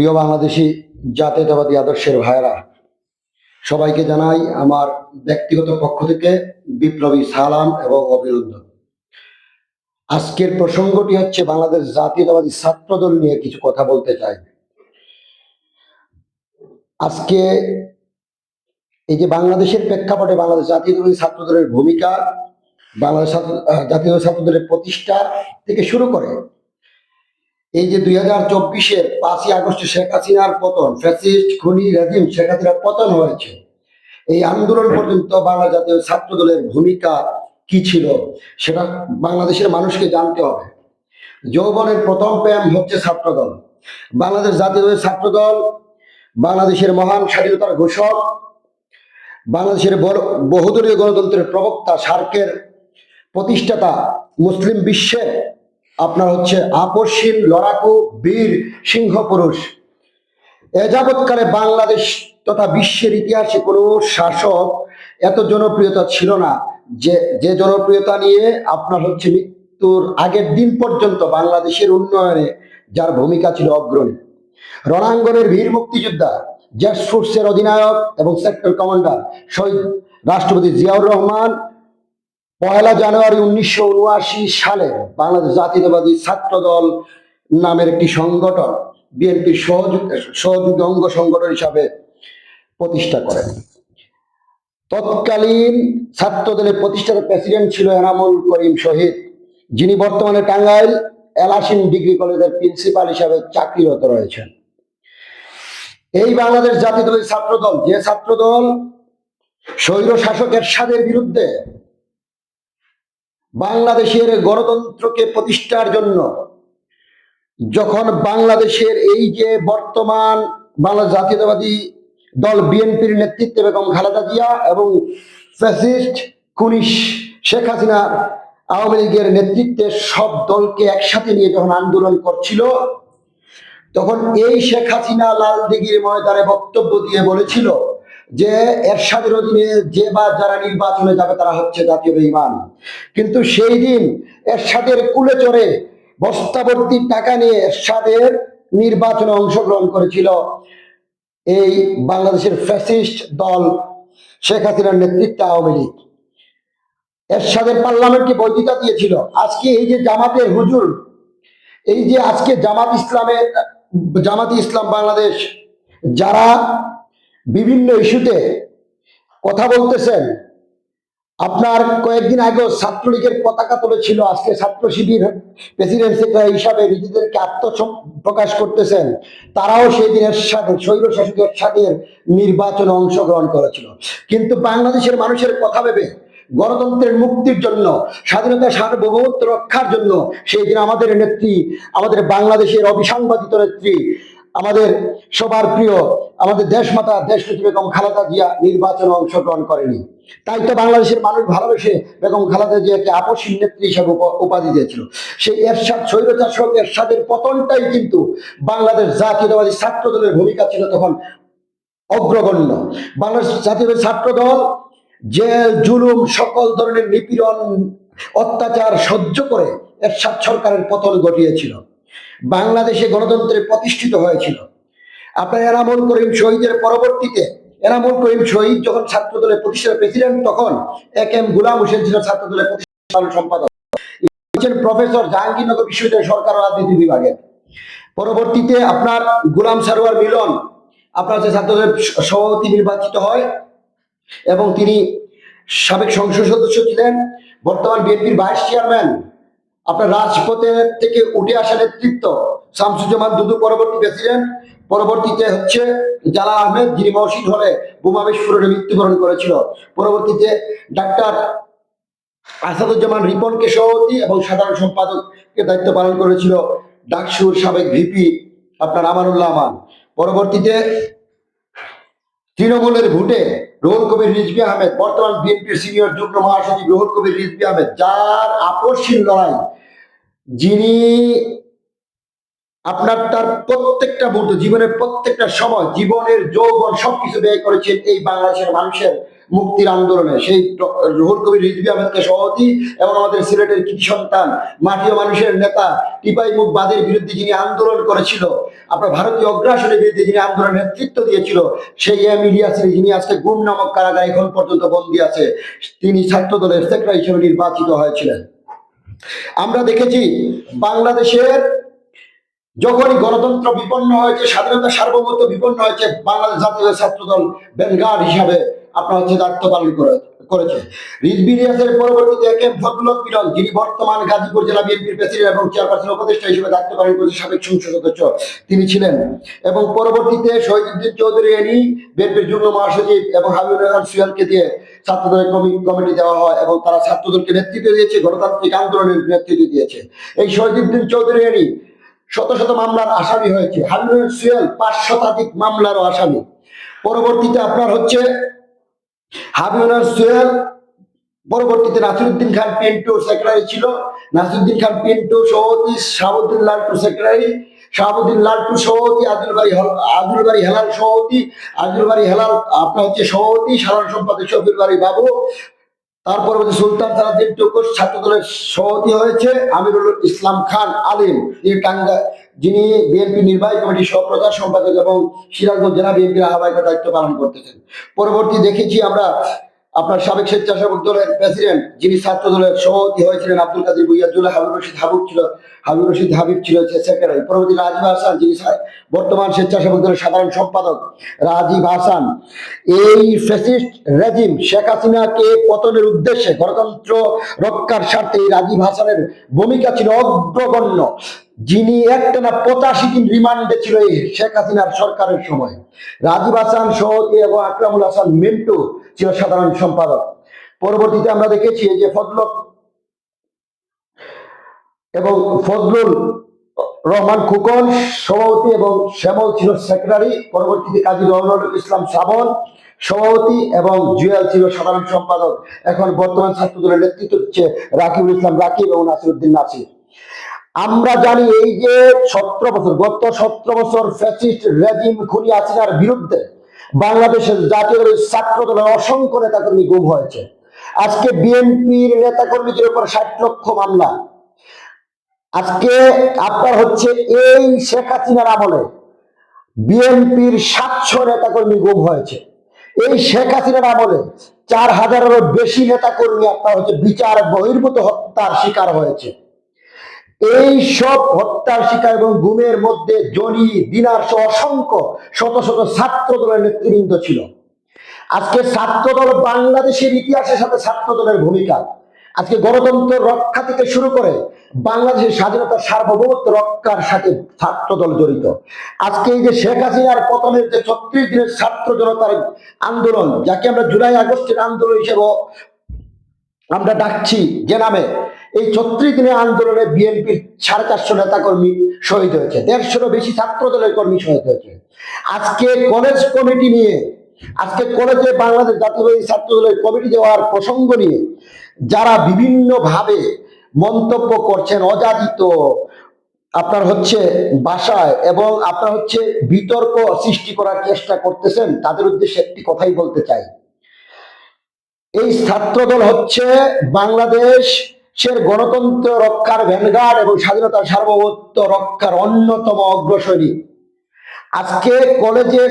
প্রিয় বাংলাদেশি জাতীয়তাবাদী আদর্শের ভাইরা সবাইকে জানাই আমার ব্যক্তিগত পক্ষ থেকে বিপ্লবী সালাম এবং অভিনন্দন। আজকের প্রসঙ্গটি হচ্ছে বাংলাদেশ জাতীয়তাবাদী ছাত্রদল নিয়ে কিছু কথা বলতে চাই। আজকে এই যে বাংলাদেশের প্রেক্ষাপটে বাংলাদেশ জাতীয়তাবাদী ছাত্রদলের ভূমিকা, বাংলাদেশ জাতীয় ছাত্রদলের প্রতিষ্ঠা থেকে শুরু করে এই যে দুই হাজার চব্বিশের পাঁচই আগস্টে শেখ হাসিনার পতন, ফ্যাসিস্ট, খুনি, রেজিম, শেখ হাসিনার পতন হয়েছে। এই আন্দোলন পর্যন্ত বাংলা জাতীয় ছাত্র দলের ভূমিকা কি ছিল, সেটা বাংলাদেশের মানুষকে জানতে হবে। যৌবনের প্রথম প্রেম হচ্ছে ছাত্রদল। বাংলাদেশ জাতীয় দলের ছাত্রদল, বাংলাদেশের মহান স্বাধীনতার ঘোষক, বাংলাদেশের বহুদলীয় গণতন্ত্রের প্রবক্তা সার্কের প্রতিষ্ঠাতা মুসলিম বিশ্বের আপনার হচ্ছে আপসীন লড়াকু বীর সিংহ পুরুষ। এ যাবৎকালে বাংলাদেশ তথা বিশ্বের ইতিহাসে কোনো শাসক এত জনপ্রিয়তা ছিল না যে যে জনপ্রিয়তা নিয়ে আপনার হচ্ছে মৃত্যুর আগের দিন পর্যন্ত বাংলাদেশের উন্নয়নে যার ভূমিকা ছিল অগ্রণী। রণাঙ্গনের বীর মুক্তিযোদ্ধা জেট ফোর্সের অধিনায়ক এবং সেক্টর কমান্ডার শহীদ রাষ্ট্রপতি জিয়াউর রহমান পয়লা জানুয়ারি উনিশশো উনআশি সালে বাংলাদেশ জাতীয়তাবাদী ছাত্র দল নামের একটি সংগঠন, বিএনপির সহযোগ অঙ্গ সংগঠন হিসাবে প্রতিষ্ঠা করেন তৎকালীন ছাত্র দলের প্রতিষ্ঠাতা প্রেসিডেন্ট ছিল এনামুল করিম শহীদ, যিনি বর্তমানে টাঙ্গাইল এলাসিন ডিগ্রি কলেজের প্রিন্সিপাল হিসাবে চাকরিরত রয়েছেন। এই বাংলাদেশ জাতীয়তাবাদী ছাত্র দল যে ছাত্র দল স্বৈর শাসক এরশাদের বিরুদ্ধে বাংলাদেশের গণতন্ত্রকে প্রতিষ্ঠার জন্য, যখন বাংলাদেশের এই যে বর্তমান বাংলাদেশ জাতীয়তাবাদী দল বিএনপির নেতৃত্বে বেগম খালেদা জিয়া এবং ফ্যাসিস্ট কুনিশ শেখ হাসিনা আওয়ামী লীগের নেতৃত্বে সব দলকে একসাথে নিয়ে যখন আন্দোলন করছিল, তখন এই শেখ হাসিনা লাল দিঘির ময়দানে বক্তব্য দিয়ে বলেছিল যে এরশাদের অধীনে যে বা যারা নির্বাচনে যাবে তারা হচ্ছে জাতীয় বেঈমান। কিন্তু সেই দিন এরশাদের কুলে চড়ে বস্তাবর্তী টাকা নিয়ে এরশাদের নির্বাচনে অংশগ্রহণ করেছিল এই বাংলাদেশের ফ্যাসিস্ট দল শেখ হাসিনার নেতৃত্বে আওয়ামী লীগ। এরশাদের পার্লামেন্টকে বৈধতা দিয়েছিল? আজকে এই যে জামাতের হুজুর, এই যে আজকে জামাত ইসলামের জামাতি ইসলাম বাংলাদেশ, যারা বিভিন্ন ইস্যুতে কথা বলতেছেন। আপনার কয়েকদিন আগেও ছাত্রলীগের পতাকা তুলেছিল, আজকে ছাত্র শিবির প্রেসিডেন্ট সেক্রেটারি হিসাবে নিজেদেরকে আত্মপ্রকাশ করতেছেন। তারাও সেই দিনের সাথে স্বৈর শাসকের সাথে নির্বাচনে অংশগ্রহণ করেছিল। কিন্তু বাংলাদেশের মানুষের কথা ভেবে গণতন্ত্রের মুক্তির জন্য, স্বাধীনতা সার্বভৌমত্ব রক্ষার জন্য সেই দিন আমাদের নেত্রী, আমাদের বাংলাদেশের অবিসাংবাদিত নেত্রী আমাদের সবার প্রিয়, আমাদের দেশমাতা দেশনেত্রী বেগম খালেদা জিয়া নির্বাচনে অংশগ্রহণ করেনি। তাই তো বাংলাদেশের মানুষ ভালোবেসে বেগম খালেদা জিয়াকে আপসীন নেত্রী হিসাবে উপাধি দিয়েছিল। সেই এরশাদ স্বৈরচার সঙ্গে এরশাদের পতনটাই কিন্তু বাংলাদেশ জাতীয়তাবাদী ছাত্র দলের ভূমিকা ছিল তখন অগ্রগণ্য। বাংলাদেশ জাতীয়তাবাদী ছাত্র দল জেল জুলুম, সকল ধরনের নিপীড়ন, অত্যাচার সহ্য করে এরশাদ সরকারের পতন ঘটিয়েছিল। বাংলাদেশে গণতন্ত্রে প্রতিষ্ঠিত হয়েছিল। আপনার এনামুল করিম শহীদের পরবর্তীতে এনামুল করিম শহীদ যখন ছাত্র দলের প্রতিষ্ঠা প্রেসিডেন্ট, তখন এক এম গুলাম হোসেন ছিল ছাত্র দলের প্রতিষ্ঠান সম্পাদক প্রফেসর জাহাঙ্গীরনগর বিশ্ববিদ্যালয় সরকার রাজনীতি বিভাগের। পরবর্তীতে আপনার গুলাম সারোয়ার মিলন, আপনার যে ছাত্রদের সভাপতি নির্বাচিত হয় এবং তিনি সাবেক সংসদ সদস্য ছিলেন, বর্তমান বিএনপির ভাইস চেয়ারম্যান। আপনার রাজপথে থেকে উঠে আসা নেতৃত্ব শামসুজ্জামান দুদু পরবর্তী প্রেসিডেন্ট। পরবর্তীতে হচ্ছে জালাল আহমেদ, যিনি মসজিদ হলে বোমা বিস্ফোরণে মৃত্যুবরণ করেছিল। পরবর্তীতে ডাক্তার আসাদুজ্জামান রিপনকে সভাপতি এবং সাধারণ সম্পাদকের দায়িত্ব পালন করেছিল ডাকসুর সাবেক ভিপি আপনার আমানুল্লাহ আমান। পরবর্তীতে তৃণমূলের ভোটে রোহন কবির রিজবি আহমেদ, বর্তমান বিএনপির সিনিয়র যুগ্ম মহাসচিব রোহন কবির রিজভি আহমেদ, যার আপসীন লড়াই যিনি আপনার তার প্রত্যেকটা মুহূর্ত, জীবনের প্রত্যেকটা সময়, জীবনের যৌবন সবকিছু ব্যয় করেছেন এই বাংলাদেশের মানুষের মুক্তির আন্দোলনে। সেই রুহুল কবির রিজভি আহমেদকে সভাপতি এবং আমাদের সিলেটের কৃতি সন্তান মাটিও মানুষের নেতা, টিপাই মুখ বাদের বিরুদ্ধে যিনি আন্দোলন করেছিল, আপনার ভারতীয় অগ্রাসনের বিরুদ্ধে যিনি আন্দোলনের নেতৃত্ব দিয়েছিল, সেই এম ইলিয়াসের যিনি আজকে গুম নামক কারাগার এখন পর্যন্ত বন্দী আছে, তিনি ছাত্র দলের সেক্রেটারি হিসেবে নির্বাচিত হয়েছিলেন। আমরা দেখেছি বাংলাদেশের যখনই গণতন্ত্র বিপন্ন হয়েছে, স্বাধীনতা সার্বভৌমত্ব বিপন্ন হয়েছে, বাংলাদেশ জাতীয় ছাত্রদল বেঙ্গার হিসাবে আপনার হচ্ছে দায়িত্ব পালন করে করেছে। পরবর্তীতে একে যিনি বর্তমান গাজীপুর জেলা বিএনপির প্রেসিডেন্ট এবং চেয়ারপারসন উপদেষ্টা হিসেবে দায়িত্ব পালন করেছে সাবেক সংসদ সদস্য তিনি ছিলেন। এবং পরবর্তীতে শহীদুদ্দিন চৌধুরী এনি, বিএনপির যুগ্ম মহাসচিব এবং হাবিবুর রহমান সুয়ালকে দিয়ে ছাত্রদলের কমিটি দেওয়া হয় এবং তারা ছাত্রদলকে নেতৃত্ব দিয়েছে, গণতান্ত্রিক আন্দোলনের নেতৃত্ব দিয়েছে। এই শহীদুদ্দিন চৌধুরী এনি শত শত মামলার আসামি হয়েছে। হাবিবুর সুয়েল পাঁচ শতাধিক মামলারও আসামি। পরবর্তীতে আপনার হচ্ছে হাবিবুর সোহেল, পরবর্তীতে নাসিরুদ্দিন খান পিন্টু সেক্রেটারি ছিল। নাসিরুদ্দিন খান পিন্টু সভাপতি, শাহাবুদ্দিন লাল্টু সেক্রেটারি শাহাবুদ্দিন লাল্টু সভাপতি আব্দুল বাড়ি আব্দুল বাড়ি হেলাল সভাপতি আব্দুল বাড়ি হেলাল আপনার হচ্ছে সভাপতি, সাধারণ সম্পাদক শফির বাড়ি বাবু তার পরবর্তী সুলতান সালাদ্দিন টুকুর ছাত্র দলের সভাপতি হয়েছে, আমিরুল ইসলাম খান আলিম। যিনি টাঙ্গা যিনি বিএনপি নির্বাহী কমিটির সহপ্রচার সম্পাদক এবং সিরাজগঞ্জ জেলা বিএনপির আহ্বায়কের দায়িত্ব পালন করতেছেন। পরবর্তী দেখেছি আমরা আপনার সাবেক স্বেচ্ছাসেবক দলের প্রেসিডেন্ট, যিনি ছাত্র দলের সভাপতি হয়েছিলেন আব্দুল কাদির বুইয়াজুল্লাহ হাবিব রশিদ হাবিব ছিল হাবিব রশিদ হাবিব ছিল সেক্রেটারি। পরবর্তী রাজীব হাসান, যিনি বর্তমান স্বেচ্ছাসেবক দলের সাধারণ সম্পাদক। রাজীব হাসান, এই ফ্যাসিস্ট রেজিম শেখ হাসিনাকে পতনের উদ্দেশ্যে গণতন্ত্র রক্ষার স্বার্থে এই রাজীব হাসানের ভূমিকা ছিল অগ্রগণ্য। যিনি একটানা পঁচাশি দিন রিমান্ডে ছিল শেখ হাসিনার সরকারের সময়। রাজীব হাসান সহতি এবং আকরামুল হাসান মিন্টু ছিল সাধারণ সম্পাদক। পরবর্তীতে আমরা দেখেছি যে ফজল এবং ফজলুল রহমান খুকন, সভাপতি এবং শ্যামল ছিল সেক্রেটারি। পরবর্তীতে কাজী রহমান ইসলাম শ্রাবণ সভাপতি এবং জুয়েল ছিল সাধারণ সম্পাদক। এখন বর্তমান ছাত্র দলের নেতৃত্ব দিচ্ছে রাকিবুল ইসলাম রাকিব এবং নাসিরুদ্দিন নাসির। আমরা জানি এই যে সতেরো বছর, গত সতেরো বছর ফ্যাসিস্ট রেজিম খুনি হাসিনার বিরুদ্ধে বাংলাদেশের জাতীয় ছাত্র দলের অসংখ্য নেতাকর্মী গুম হয়েছে। আজকে বিএনপির নেতাকর্মীদের উপর ষাট লক্ষ মামলা। আজকে আপনার হচ্ছে এই শেখ হাসিনার আমলে বিএনপির সাতশো নেতাকর্মী গুম হয়েছে। এই শেখ হাসিনার আমলে চার হাজারেরও বেশি নেতাকর্মী আপনার হচ্ছে বিচার বহির্ভূত হত্যার শিকার হয়েছে। এই সব হত্যার শিকার এবং গুমের মধ্যে জনি, দিনার সহ অসংখ্য শত শত ছাত্র দলের নেতৃবৃন্দ ছিল। আজকে ছাত্র দল বাংলাদেশের ইতিহাসের সাথে ছাত্র দলের ভূমিকা। আজকে গণতন্ত্র রক্ষা থেকে শুরু করে বাংলাদেশের স্বাধীনতা সার্বভৌমত্ব রক্ষার সাথে ছাত্র দল জড়িত। আজকে এই যে শেখ হাসিনার পতনের যে ছত্রিশ দিনের ছাত্র জনতার আন্দোলন, যাকে আমরা জুলাই আগস্টের আন্দোলন হিসেবে আমরা ডাকছি, যে নামে এই ছত্রিশ দিনের আন্দোলনে বিএনপির সাড়ে চারশো নেতা কর্মী শহীদ হয়েছে, দেড়শোরও বেশি ছাত্র দলের কর্মী শহীদ হয়েছে। আজকে কলেজ কমিটি নিয়ে, আজকে কলেজে বাংলাদেশ জাতীয়বাদী ছাত্র দলের কমিটি দেওয়ার প্রসঙ্গ নিয়ে যারা বিভিন্ন ভাবে মন্তব্য করছেন, অযাচিত, আপনার হচ্ছে বাসায় এবং আপনার হচ্ছে বিতর্ক সৃষ্টি করার চেষ্টা করতেছেন, তাদের উদ্দেশ্যে একটি কথাই বলতে চাই। এই ছাত্রদল হচ্ছে বাংলাদেশের গণতন্ত্র রক্ষার ভ্যানগার্ড এবং স্বাধীনতার সার্বভৌমত্ব রক্ষার অন্যতম অগ্রসরী আজকে কলেজে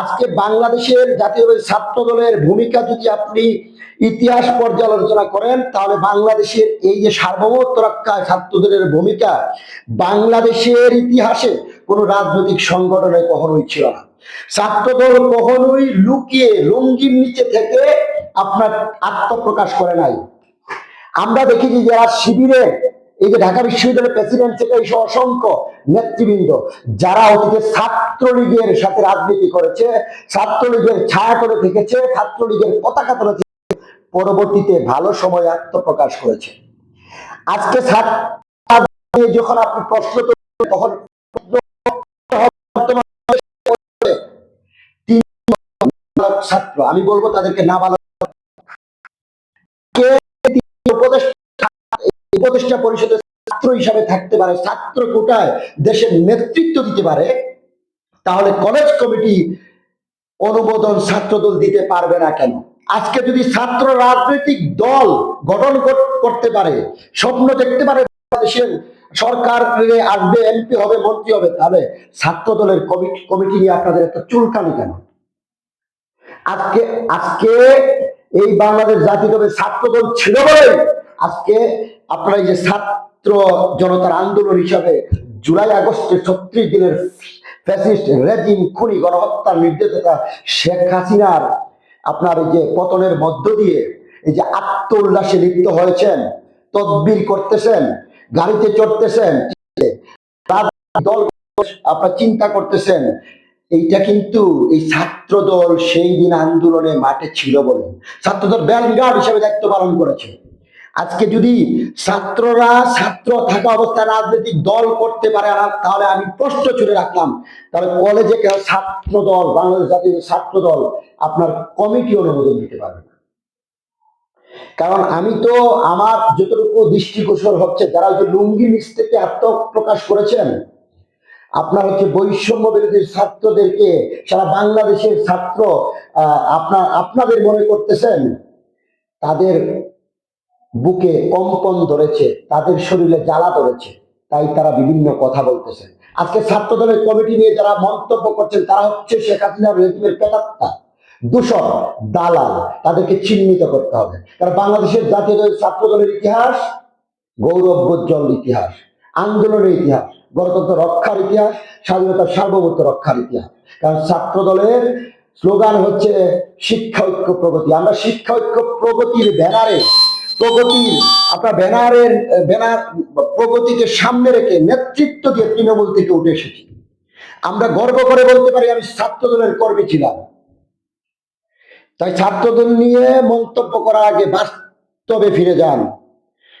আজকে বাংলাদেশের জাতীয় ছাত্র দলের ভূমিকা যদি আপনি ইতিহাস পর্যালোচনা করেন, তাহলে বাংলাদেশের এই যে সার্বভৌমত্ব রক্ষায় ছাত্র দলের ভূমিকা, বাংলাদেশের ইতিহাসে কোনো রাজনৈতিক সংগঠনে কখনোই ছিল না। ছাত্রদল কখনোই লুকিয়ে লুঙ্গির নিচে থেকে আপনার আত্মপ্রকাশ করে নাই। আমরা দেখেছি যারা শিবিরে এই যে ঢাকা বিশ্ববিদ্যালয়ের প্রেসিডেন্ট থেকে এই অসংখ্য নেতৃবৃন্দ, যারা অতীতে ছাত্রলীগের সাথে রাজনীতি করেছে, ছাত্রলীগের ছায়া করে থেকেছে, ছাত্রলীগের পতাকা তুলে পরবর্তীতে ভালো সময় আত্মপ্রকাশ করেছে। আজকে ছাত্র যখন আপনি প্রশ্ন তখন ছাত্র, আমি বলব তাদেরকে না ভালো কে উপদেষ্টা উপদেষ্টা পরিষদের ছাত্র হিসাবে থাকতে পারে, ছাত্র কোটায় দেশের নেতৃত্ব দিতে পারে, তাহলে কলেজ কমিটি অনুমোদন ছাত্রদল দিতে পারবে না কেন? আজকে যদি ছাত্র রাজনৈতিক দল গঠন করতে পারে, স্বপ্ন দেখতে পারে বাংলাদেশের সরকার আসবে, এমপি হবে, মন্ত্রী হবে, তাহলে ছাত্র দলের কমিটি নিয়ে আপনাদের একটা চুলকানি কেন? আজকে আজকে এই বাংলাদেশ জাতীয়তাবাদী ছাত্র দল ছিল বলে আজকে আপনারা যে ছাত্র জনতার আন্দোলন হিসাবে জুলাই আগস্টে ছত্রিশ দিনের ফ্যাসিস্ট রেজিম, খুনি, গণহত্যার নির্দেশতা শেখ হাসিনার আপনার এই যে পতনের মধ্য দিয়ে এই যে আত্ম উল্লাসে লিপ্ত হয়েছেন, তদবির করতেছেন, গাড়িতে চড়তেছেন দল আপনার চিন্তা করতেছেন, এইটা কিন্তু এই ছাত্র দল সেই দিন আন্দোলনে মাঠে ছিল বলে। ছাত্রদল ব্যানগার্ড হিসেবে দায়িত্ব পালন করেছে। আজকে যদি ছাত্ররা ছাত্র থাকা অবস্থায় রাজনৈতিক দল করতে পারে তাহলে আমি প্রশ্ন ছুড়ে রাখলাম। তাহলে কলেজে ছাত্র দল, বাংলাদেশ জাতীয় ছাত্র দল আপনার কমিটি অনুমোদন দিতে পারবে কারণ আমি তো আমার যতটুকু দৃষ্টিগোচর হচ্ছে, যারা যে লুঙ্গি নিচ থেকে আত্মপ্রকাশ করেছেন, আপনার হচ্ছে বৈষম্য বিরোধী ছাত্রদেরকে সারা বাংলাদেশের ছাত্র আপনার আপনাদের মনে করতেছেন, তাদের বুকে কম্পন ধরেছে, তাদের শরীরে জ্বালা ধরেছে, তাই তারা বিভিন্ন কথা বলতেছেন আজকে ছাত্র দলের কমিটি নিয়ে যারা মন্তব্য করছেন, তারা হচ্ছে শেখ হাসিনার রেজিমের পেটাত্তা, দূষণ, দালাল, তাদেরকে চিহ্নিত করতে হবে। কারণ বাংলাদেশের জাতীয় ছাত্র দলের ইতিহাস গৌরবোজ্জ্বল ইতিহাস, আন্দোলনের ইতিহাস, গণতন্ত্র রক্ষার ইতিহাস স্বাধীনতার সার্বভৌমত্ব রক্ষার ইতিহাস। কারণ ছাত্র দলের স্লোগান হচ্ছে শিক্ষা ঐক্য প্রগতি। আমরা শিক্ষা ঐক্য প্রগতির ব্যানারে প্রগতির আপনার ব্যানারের ব্যানার প্রগতিকে সামনে রেখে নেতৃত্ব দিয়ে তৃণমূল থেকে উঠে এসেছি। আমরা গর্ব করে বলতে পারি আমি ছাত্র দলের কর্মী ছিলাম। তাই ছাত্রদল নিয়ে মন্তব্য করার আগে বাস্তবে ফিরে যান।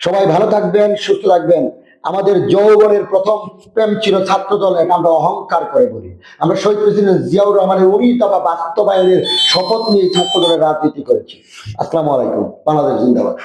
সবাই ভালো থাকবেন, সুস্থ থাকবেন। আমাদের যৌবনের প্রথম প্রেম ছিল ছাত্রদল এটা আমরা অহংকার করে বলি। আমরা শহীদ প্রেসিডেন্ট জিয়াউর রহমানের উনি দফা বাস্তবায়নের শপথ নিয়ে ছাত্রদলের রাজনীতি করেছি। আসসালামু আলাইকুম, বাংলাদেশ জিন্দাবাদ।